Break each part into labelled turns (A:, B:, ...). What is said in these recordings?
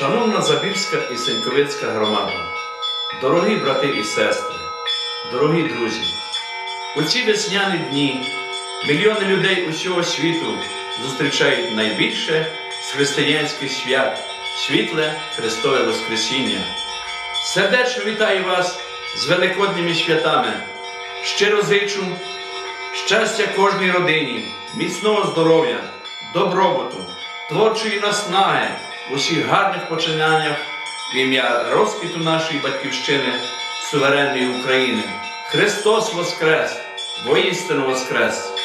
A: Новозабірська і Сеньковицька громада, дорогі брати і сестри, дорогі друзі, у ці весняні дні мільйони людей усього світу зустрічають найбільше з християнських свят світле Христове Воскресіння. Сердечно вітаю вас з великодніми святами. Щиро зичу щастя кожній родині, міцного здоров'я, добробуту, творчої наснаги, усіх гарних починаннях в ім'я розквіту нашої батьківщини, суверенної України. Христос Воскрес! Воістину Воскрес!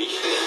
A: be